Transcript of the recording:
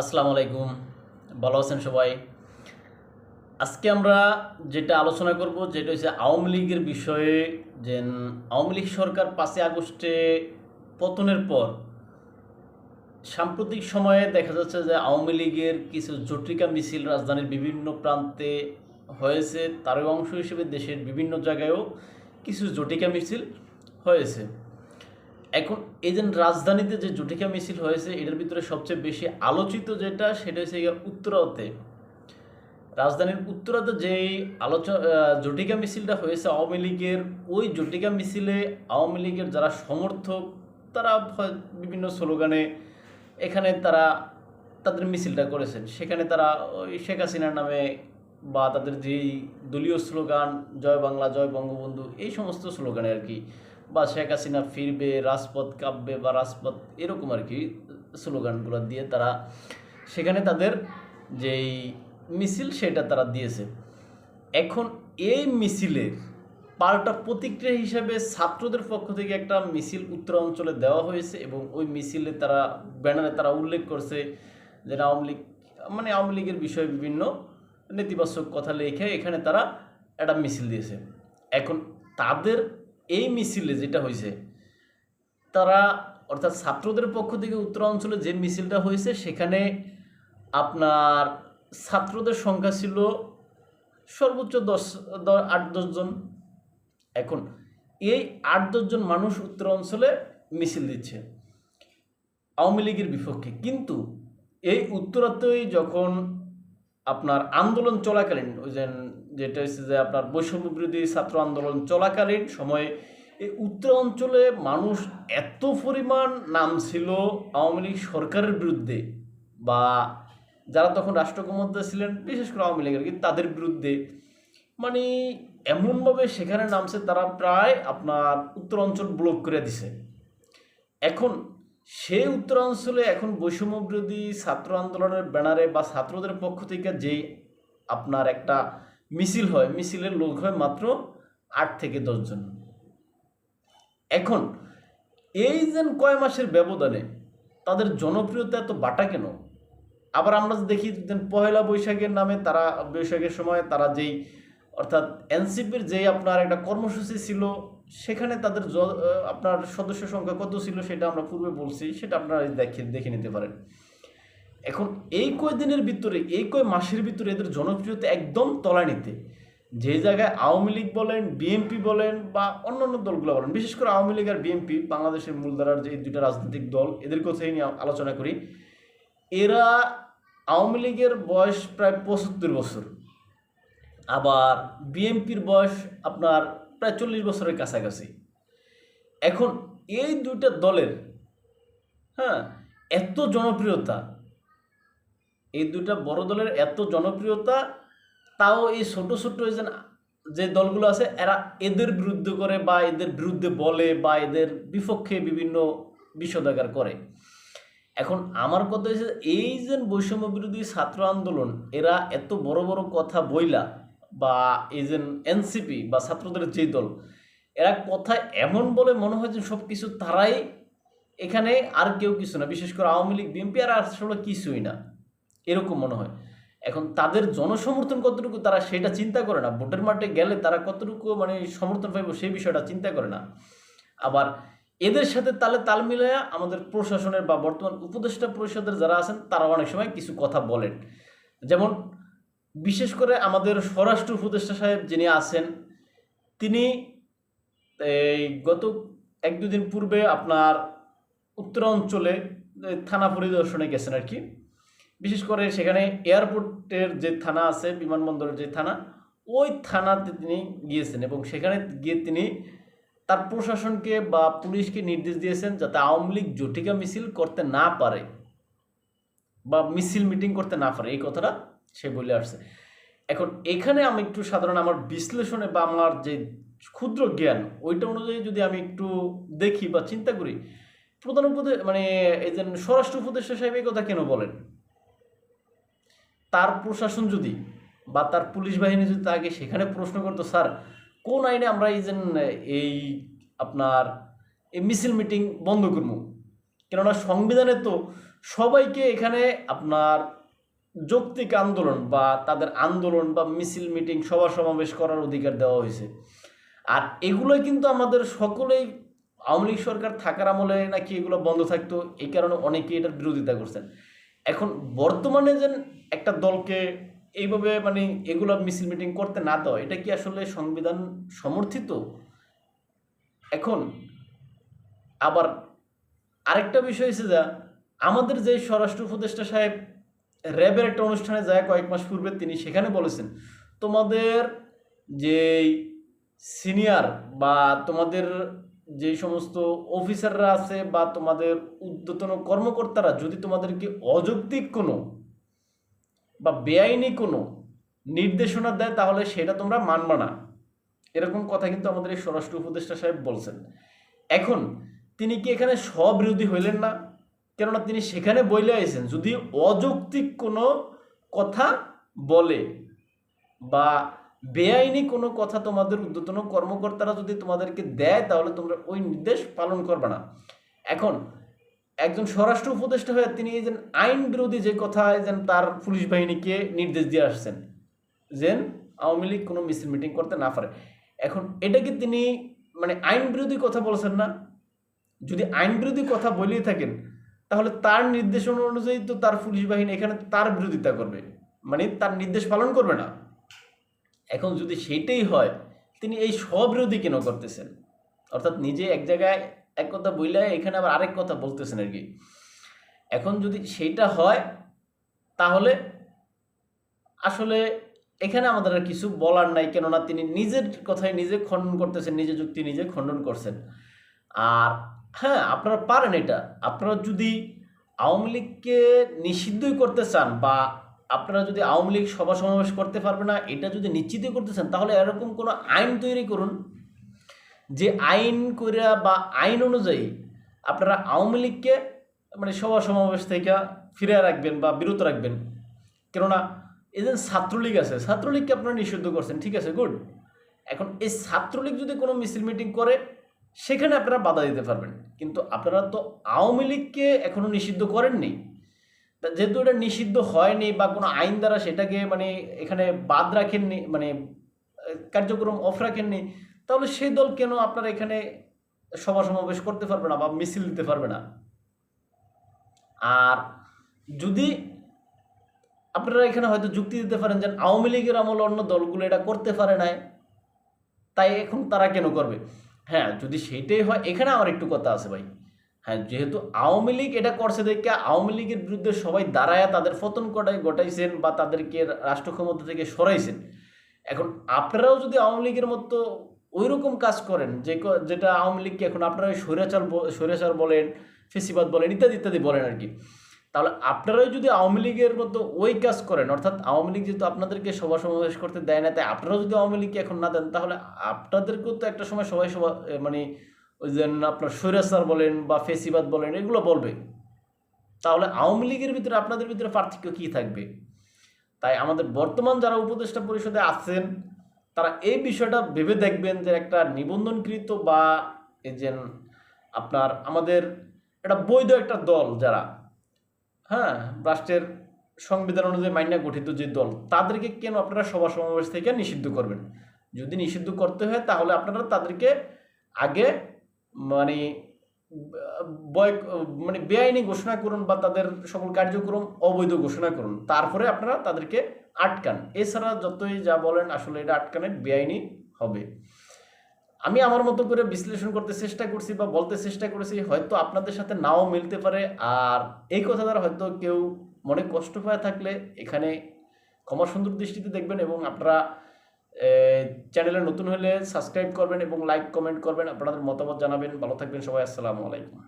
আসসালামু আলাইকুম। ভালো আছেন সবাই? আজকে আমরা যেটা আলোচনা করব, যেটা হচ্ছে আওয়ামী লীগের বিষয়ে, যে আওয়ামী লীগ সরকার পাঁচই আগস্টে পতনের পর সাম্প্রতিক সময়ে দেখা যাচ্ছে যে আওয়ামী লীগের কিছু জটিকা মিছিল রাজধানীর বিভিন্ন প্রান্তে হয়েছে। তারই অংশ হিসেবে দেশের বিভিন্ন জায়গায়ও কিছু জটিকা মিছিল হয়েছে। এখন এই যে রাজধানীতে যে জুটিকা মিছিল হয়েছে এটার ভিতরে সবচেয়ে বেশি আলোচিত যেটা সেটা হচ্ছে উত্তরাতে। রাজধানীর উত্তরাতে যেই আলোচ আহ, জটিকা মিছিলটা হয়েছে আওয়ামী লীগের ওই জটিকা মিছিলে আওয়ামী লীগের যারা সমর্থক তারা বিভিন্ন স্লোগানে এখানে তারা তাদের মিছিলটা করেছেন। সেখানে তারা ওই শেখ হাসিনার নামে বা তাদের যেই দলীয় স্লোগান জয় বাংলা জয় বঙ্গবন্ধু এই সমস্ত স্লোগানে আর কি বা শেখ হাসিনা ফিরবে, রাজপথ কাঁপবে বা রাজপথ এরকম আর কি স্লোগানগুলো দিয়ে তারা সেখানে তাদের যেই মিছিল সেটা তারা দিয়েছে। এখন এই মিছিলের পাল্টা প্রতিক্রিয়া হিসাবে ছাত্রদের পক্ষ থেকে একটা মিছিল উত্তর অঞ্চলে দেওয়া হয়েছে এবং ওই মিছিলে তারা ব্যানারে তারা উল্লেখ করছে যে আওয়ামী লীগ মানে আওয়ামী লীগের বিষয়ে বিভিন্ন নেতিবাচক কথা লিখে এখানে তারা একটা মিছিল দিয়েছে। এখন তাদের এই মিছিলে যেটা হয়েছে তারা অর্থাৎ ছাত্রদের পক্ষ থেকে উত্তরাঞ্চলে যে মিছিলটা হয়েছে সেখানে আপনার ছাত্রদের সংখ্যা ছিল সর্বোচ্চ দশ আট দশজন এখন এই আট দশজন মানুষ উত্তরাঞ্চলে মিছিল দিচ্ছে আওয়ামী লীগের বিপক্ষে। কিন্তু এই উত্তরাতেই যখন আপনার আন্দোলন চলাকালীন, ওই যে যেটা হচ্ছে যে আপনার বৈষম্য বিরোধী ছাত্র আন্দোলন চলাকালীন সময়ে এই উত্তর অঞ্চলে মানুষ এত পরিমাণ নাম ছিল আওয়ামী লীগ সরকারের বিরুদ্ধে বা যারা তখন রাষ্ট্র ক্ষমতা ছিলেন, বিশেষ করে আওয়ামী লীগের, কিন্তু তাদের বিরুদ্ধে মানে এমনভাবে সেখানে নামছে তারা প্রায় আপনার উত্তর অঞ্চল ব্লক করে দিছে। এখন সেই উত্তরাঞ্চলে এখন বৈষম্য বিরোধী ছাত্র আন্দোলনের ব্যানারে বা ছাত্রদের পক্ষ থেকে যেই আপনার একটা মিছিল হয়, মিছিলের লোক হয় মাত্র আট থেকে দশজন এখন এই যে কয় মাসের ব্যবধানে তাদের জনপ্রিয়তা এত বাটা কেন? আবার আমরা দেখি পহেলা বৈশাখের নামে তারা, বৈশাখের সময় তারা যেই, অর্থাৎ এনসিপির যেই আপনার একটা কর্মসূচি ছিল, সেখানে তাদের আপনার সদস্য সংখ্যা কত ছিল সেটা আমরা পূর্বে বলছি, সেটা আপনারা দেখে দেখে নিতে পারেন। এখন এই কয় দিনের ভিতরে, এই কয় মাসের ভিতরে এদের জনপ্রিয়তা একদম তলায় নিতে। যে জায়গায় আওয়ামী লীগ বলেন, বিএনপি বলেন বা অন্যান্য দলগুলো বলেন, বিশেষ করে আওয়ামী লীগ আর বিএনপি, বাংলাদেশের মূলধারার যে দুইটা রাজনৈতিক দল, এদের কথাই নিয়ে আলোচনা করি। এরা আওয়ামী লীগের বয়স প্রায় পঁচাত্তর বছর। আবার বিএনপির বয়স আপনার প্রায় চল্লিশ বছরের কাছাকাছি। এখন এই দুইটা দলের হ্যাঁ এত জনপ্রিয়তা এই দুইটা বড় দলের এত জনপ্রিয়তা, তাও এই ছোট ছোট যে দলগুলো আছে, এরা এদের বিরুদ্ধে করে বা এদের বিরুদ্ধে বলে বা এদের বিপক্ষে বিভিন্ন বিষোদাগার করে। এখন আমার কথা হচ্ছে, এই যে বৈষম্য বিরোধী ছাত্র আন্দোলন, এরা এত বড় বড় কথা বইলা বা এই যে এনসিপি বা ছাত্রদের যে দল, এরা কথা এমন বলে মনে হয় যে সব কিছু তারাই এখানে আর কেউ কিছু না। বিশেষ করে আওয়ামী লীগ, বিএনপি, আর আসলে কিছুই না। এরকম মনে হয়। এখন তাদের জনসমর্থন কতটুকু তারা সেটা চিন্তা করে না। ভোটের মাঠে গেলে তারা কতটুকু মানে সমর্থন পাইব সেই বিষয়টা চিন্তা করে না। আবার এদের সাথে তালে তাল মিলাইয়া আমাদের প্রশাসনের বা বর্তমান উপদেষ্টা পরিষদের যারা আছেন, তারা অনেক সময় কিছু কথা বলেন। যেমন বিশেষ করে আমাদের স্বরাষ্ট্র উপদেষ্টা সাহেব যিনি আছেন, তিনি এই গত এক দুদিন পূর্বে আপনার উত্তরাঞ্চলে থানা পরিদর্শনে গেছেন আর কি। বিশেষ করে সেখানে এয়ারপোর্টের যে থানা আছে, বিমানবন্দরের যে থানা, ওই থানাতে তিনি গিয়েছেন এবং সেখানে গিয়ে তিনি তার প্রশাসনকে বা পুলিশকে নির্দেশ দিয়েছেন যাতে আওয়ামী লীগ জটিকা মিছিল করতে না পারে বা মিছিল মিটিং করতে না পারে। এই কথাটা সে বলে আসছে। এখন এখানে আমি একটু সাধারণ আমার বিশ্লেষণে বা আমার যে ক্ষুদ্র জ্ঞান, ওইটা অনুযায়ী যদি আমি একটু দেখি বা চিন্তা করি, প্রধান উপদে মানে এই যে স্বরাষ্ট্র উপদেষ্টা সাহেব এই কথা কেন বলেন? তার প্রশাসন যদি বা তার পুলিশ বাহিনী যদি তাকে সেখানে প্রশ্ন করতো স্যার, কোন আইনে আমরা এই যে, এই আপনার এই মিছিল মিটিং বন্ধ করব? কেননা সংবিধানে তো সবাইকে এখানে আপনার যৌক্তিক আন্দোলন বা তাদের আন্দোলন বা মিছিল মিটিং, সভা সমাবেশ করার অধিকার দেওয়া হয়েছে। আর এগুলোই কিন্তু আমাদের সকলেই, আওয়ামী লীগ সরকার থাকার আমলে নাকি এগুলো বন্ধ থাকতো, এই কারণে অনেকেই এটার বিরোধিতা করছেন। এখন বর্তমানে যেন একটা দলকে এইভাবে মানে এগুলো মিছিল মিটিং করতে না দেওয়া, এটা কি আসলে সংবিধান সমর্থিত? এখন আবার আরেকটা বিষয় হচ্ছে যা, আমাদের যে স্বরাষ্ট্র উপদেষ্টা সাহেব র্যাবের একটা অনুষ্ঠানে যায় কয়েক মাস পূর্বে, তিনি সেখানে বলেছেন, তোমাদের যেই সিনিয়র বা তোমাদের যে সমস্ত অফিসাররা আছে বা তোমাদের ঊর্ধ্বতন কর্মকর্তারা, যদি তোমাদেরকে অযৌক্তিক কোনো বা বেআইনি কোনো নির্দেশনা দেয়, তাহলে সেটা তোমরা মানবা না। এরকম কথা কিন্তু আমাদের এই স্বরাষ্ট্র উপদেষ্টা সাহেব বলছেন। এখন তিনি কি এখানে স্ববিরোধী হইলেন না? কেননা তিনি সেখানে বইলে আইছেন, যদি অযৌক্তিক কোনো কথা বলে বা বেআইনি কোনো কথা তোমাদের ঊর্ধ্বতন কর্মকর্তারা যদি তোমাদেরকে দেয়, তাহলে তোমরা ওই নির্দেশ পালন করবে না। এখন একজন স্বরাষ্ট্র উপদেষ্টা হয়ে তিনি এই যে আইন বিরোধী যে কথা যেন তার পুলিশ বাহিনীকে নির্দেশ দিয়ে আসছেন যেন আওয়ামী লীগ কোনো মিছিল মিটিং করতে না পারে। এখন এটা কি তিনি মানে আইন বিরোধী কথা বলছেন না? যদি আইন বিরোধী কথা বলেই থাকেন, তাহলে তার নির্দেশনা অনুযায়ী তো তার পুলিশ বাহিনী এখানে তার বিরোধিতা করবে। মানে তার নির্দেশ পালন করবে না। এখন যদি সেইটাই হয়, তিনি এই স্ববিরোধী কেন করতেছেন? অর্থাৎ নিজে এক জায়গায় এক কথা বইলে এখানে আবার আরেক কথা বলতেছেন আর কি। এখন যদি সেইটা হয়, তাহলে আসলে এখানে আমাদের আর কিছু বলার নাই, কেননা তিনি নিজের কথাই নিজে খণ্ডন করতেছেন, নিজে যুক্তি নিজে খণ্ডন করছেন। আর হ্যাঁ আপনারা পারেন এটা। আপনারা যদি আওয়ামী লীগকে নিষিদ্ধই করতে চান বা আপনারা যদি আওয়ামী লীগ সভা সমাবেশ করতে পারবে না, এটা যদি নিশ্চিতই করতে চান, তাহলে এরকম কোনো আইন তৈরি করুন যে আইন করে বা আইন অনুযায়ী আপনারা আওয়ামী লীগকে মানে সভা সমাবেশ থেকে ফিরে রাখবেন বা বিরত রাখবেন। কেননা যে ছাত্রলীগ আছে, ছাত্রলীগকে আপনারা নিষিদ্ধ করছেন, ঠিক আছে গুড এখন এই ছাত্রলীগ যদি কোনো মিছিল মিটিং করে, সেখানে আপনারা বাধা দিতে পারবেন। কিন্তু আপনারা তো আওয়ামী লীগকে এখনও নিষিদ্ধ করেননি। যেহেতু এটা নিষিদ্ধ হয়নি বা কোনো আইন দ্বারা সেটাকে মানে এখানে বাদ রাখেননি মানে কার্যক্রম অফ রাখেননি তাহলে সেই দল কেন আপনারা এখানে সভা সমাবেশ করতে পারবে না বা মিছিল দিতে পারবে না? আর যদি আপনারা এখানে হয়তো যুক্তি দিতে পারেন যে আওয়ামী লীগের আমল অন্য দলগুলো এটা করতে পারে নাই, তাই এখন তারা কেন করবে? হ্যাঁ যদি সেইটাই হয়, এখানে আমার একটু কথা আছে ভাই। হ্যাঁ যেহেতু আওয়ামী লীগ এটা করছে দেখে আওয়ামী লীগের বিরুদ্ধে সবাই দাঁড়ায় তাদের পতন কটাই ঘটাইছেন বা তাদেরকে রাষ্ট্র ক্ষমতা থেকে সরাইছেন। এখন আপনারাও যদি আওয়ামী লীগের মতো ওই রকম কাজ করেন, যে যেটা আওয়ামী লীগকে এখন আপনারা স্বৈরাচার স্বৈরাচার বলেন, ফেসিবাদ বলেন, ইত্যাদি ইত্যাদি বলেন আর কি। তাহলে আপনারাও যদি আওয়ামী লীগের মতো ওই কাজ করেন, অর্থাৎ আওয়ামী লীগ যেহেতু আপনাদেরকে সভা সমাবেশ করতে দেয় না, তাই আপনারাও যদি আওয়ামী লীগকে এখন না দেন, তাহলে আপনাদেরকেও তো একটা সময় সবাই সভা মানে ওই যে আপনার স্বৈরাচার বলেন বা ফেসিবাদ বলেন, এগুলো বলবে। তাহলে আওয়ামী লীগের ভিতরে, আপনাদের ভিতরে পার্থক্য কী থাকবে? তাই আমাদের বর্তমান যারা উপদেষ্টা পরিষদে আছেন তারা এই বিষয়টা ভেবে দেখবেন যে একটা নিবন্ধনকৃত বা এই যে আপনার আমাদের একটা বৈধ একটা দল যারা হ্যাঁ রাষ্ট্রের সংবিধান অনুযায়ী মাইনা গঠিত যে দল, তাদেরকে কেন আপনারা সভা সমাবেশ থেকে নিষিদ্ধ করবেন? যদি নিষিদ্ধ করতে হয় তাহলে আপনারা তাদেরকে আগে মানে বয় মানে বেআইনি ঘোষণা করুন বা তাদের সকল কার্যক্রম অবৈধ ঘোষণা করুন। তারপরে আপনারা তাদেরকে আটকান। এছাড়া যতই যা বলেন, আসলে এটা আটকানের বেআইনি হবে। আমি আমার মতো করে বিশ্লেষণ করতে চেষ্টা করছি বা বলতে চেষ্টা করেছি, হয়তো আপনাদের সাথে নাও মিলতে পারে। আর এই কথা দ্বারা হয়তো কেউ মনে কষ্ট পায় থাকলে এখানে ক্ষমা সুন্দর দৃষ্টিতে দেখবেন এবং আপনারা চ্যানেলে নতুন হলে সাবস্ক্রাইব করবেন এবং লাইক, কমেন্ট করবেন। আপনাদের মতামত জানাবেন। ভালো থাকবেন সবাই। আসসালামু আলাইকুম।